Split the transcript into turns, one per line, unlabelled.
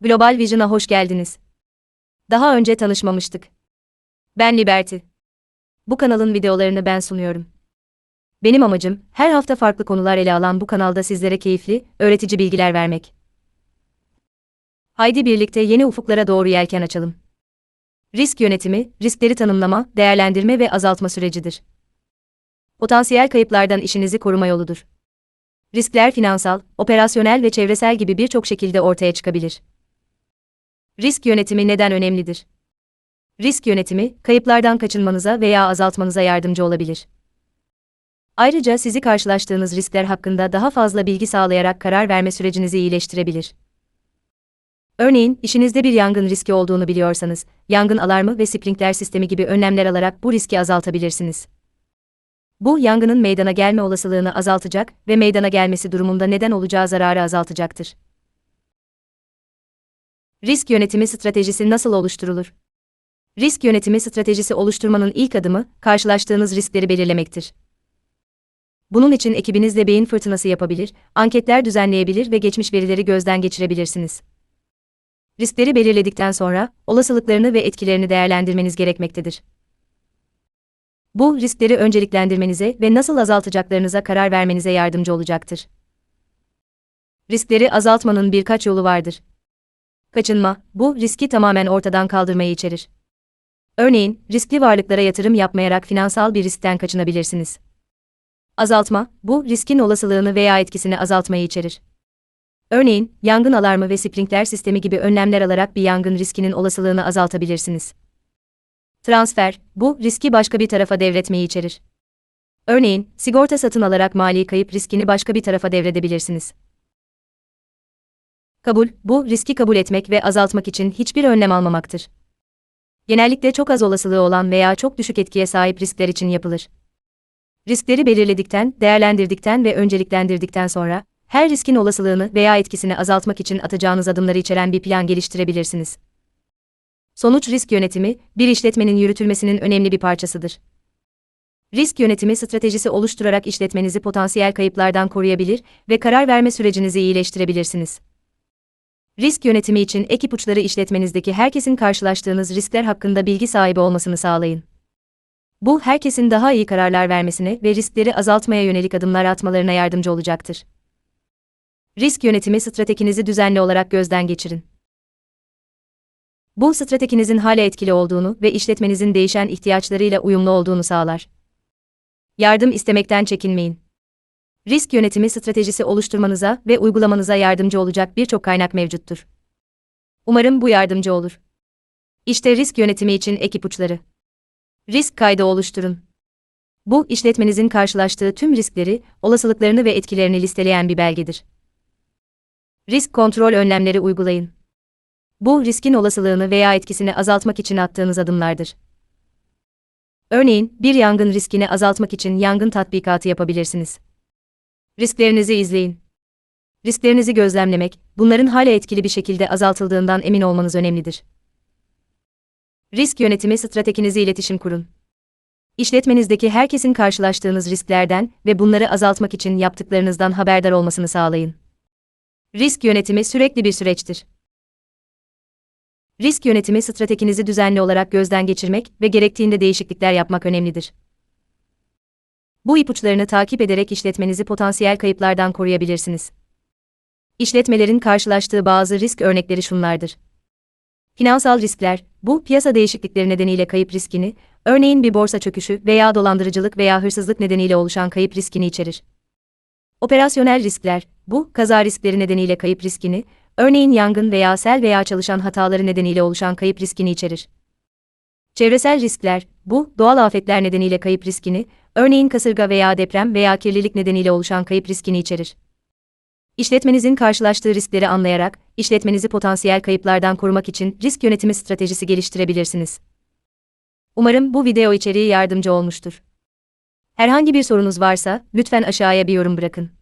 Global Vision'a hoş geldiniz. Daha önce tanışmamıştık. Ben Liberty. Bu kanalın videolarını ben sunuyorum. Benim amacım, her hafta farklı konular ele alan bu kanalda sizlere keyifli, öğretici bilgiler vermek. Haydi birlikte yeni ufuklara doğru yelken açalım. Risk yönetimi, riskleri tanımlama, değerlendirme ve azaltma sürecidir. Potansiyel kayıplardan işinizi koruma yoludur. Riskler finansal, operasyonel ve çevresel gibi birçok şekilde ortaya çıkabilir. Risk yönetimi neden önemlidir? Risk yönetimi, kayıplardan kaçınmanıza veya azaltmanıza yardımcı olabilir. Ayrıca sizi karşılaştığınız riskler hakkında daha fazla bilgi sağlayarak karar verme sürecinizi iyileştirebilir. Örneğin, işinizde bir yangın riski olduğunu biliyorsanız, yangın alarmı ve sprinkler sistemi gibi önlemler alarak bu riski azaltabilirsiniz. Bu, yangının meydana gelme olasılığını azaltacak ve meydana gelmesi durumunda neden olacağı zararı azaltacaktır. Risk yönetimi stratejisi nasıl oluşturulur? Risk yönetimi stratejisi oluşturmanın ilk adımı, karşılaştığınız riskleri belirlemektir. Bunun için ekibinizle beyin fırtınası yapabilir, anketler düzenleyebilir ve geçmiş verileri gözden geçirebilirsiniz. Riskleri belirledikten sonra, olasılıklarını ve etkilerini değerlendirmeniz gerekmektedir. Bu, riskleri önceliklendirmenize ve nasıl azaltacaklarınıza karar vermenize yardımcı olacaktır. Riskleri azaltmanın birkaç yolu vardır. Kaçınma, bu riski tamamen ortadan kaldırmayı içerir. Örneğin, riskli varlıklara yatırım yapmayarak finansal bir riskten kaçınabilirsiniz. Azaltma, bu riskin olasılığını veya etkisini azaltmayı içerir. Örneğin, yangın alarmı ve sprinkler sistemi gibi önlemler alarak bir yangın riskinin olasılığını azaltabilirsiniz. Transfer, bu riski başka bir tarafa devretmeyi içerir. Örneğin, sigorta satın alarak mali kayıp riskini başka bir tarafa devredebilirsiniz. Kabul, bu riski kabul etmek ve azaltmak için hiçbir önlem almamaktır. Genellikle çok az olasılığı olan veya çok düşük etkiye sahip riskler için yapılır. Riskleri belirledikten, değerlendirdikten ve önceliklendirdikten sonra, her riskin olasılığını veya etkisini azaltmak için atacağınız adımları içeren bir plan geliştirebilirsiniz. Sonuç risk yönetimi, bir işletmenin yürütülmesinin önemli bir parçasıdır. Risk yönetimi stratejisi oluşturarak işletmenizi potansiyel kayıplardan koruyabilir ve karar verme sürecinizi iyileştirebilirsiniz. Risk yönetimi için ek ipuçları işletmenizdeki herkesin karşılaştığınız riskler hakkında bilgi sahibi olmasını sağlayın. Bu, herkesin daha iyi kararlar vermesine ve riskleri azaltmaya yönelik adımlar atmalarına yardımcı olacaktır. Risk yönetimi stratejinizi düzenli olarak gözden geçirin. Bu stratejinizin hala etkili olduğunu ve işletmenizin değişen ihtiyaçlarıyla uyumlu olduğunu sağlar. Yardım istemekten çekinmeyin. Risk yönetimi stratejisi oluşturmanıza ve uygulamanıza yardımcı olacak birçok kaynak mevcuttur. Umarım bu yardımcı olur. İşte risk yönetimi için ek ipuçları. Risk kaydı oluşturun. Bu, işletmenizin karşılaştığı tüm riskleri, olasılıklarını ve etkilerini listeleyen bir belgedir. Risk kontrol önlemleri uygulayın. Bu, riskin olasılığını veya etkisini azaltmak için attığınız adımlardır. Örneğin, bir yangın riskini azaltmak için yangın tatbikatı yapabilirsiniz. Risklerinizi izleyin. Risklerinizi gözlemlemek, bunların hala etkili bir şekilde azaltıldığından emin olmanız önemlidir. Risk yönetimi stratejinizi iletişim kurun. İşletmenizdeki herkesin karşılaştığınız risklerden ve bunları azaltmak için yaptıklarınızdan haberdar olmasını sağlayın. Risk yönetimi sürekli bir süreçtir. Risk yönetimi stratejinizi düzenli olarak gözden geçirmek ve gerektiğinde değişiklikler yapmak önemlidir. Bu ipuçlarını takip ederek işletmenizi potansiyel kayıplardan koruyabilirsiniz. İşletmelerin karşılaştığı bazı risk örnekleri şunlardır. Finansal riskler, bu piyasa değişiklikleri nedeniyle kayıp riskini, örneğin bir borsa çöküşü veya dolandırıcılık veya hırsızlık nedeniyle oluşan kayıp riskini içerir. Operasyonel riskler, bu kaza riskleri nedeniyle kayıp riskini, örneğin yangın veya sel veya çalışan hataları nedeniyle oluşan kayıp riskini içerir. Çevresel riskler, bu doğal afetler nedeniyle kayıp riskini, örneğin kasırga veya deprem veya kirlilik nedeniyle oluşan kayıp riskini içerir. İşletmenizin karşılaştığı riskleri anlayarak, işletmenizi potansiyel kayıplardan korumak için risk yönetimi stratejisi geliştirebilirsiniz. Umarım bu video içeriği yardımcı olmuştur. Herhangi bir sorunuz varsa, lütfen aşağıya bir yorum bırakın.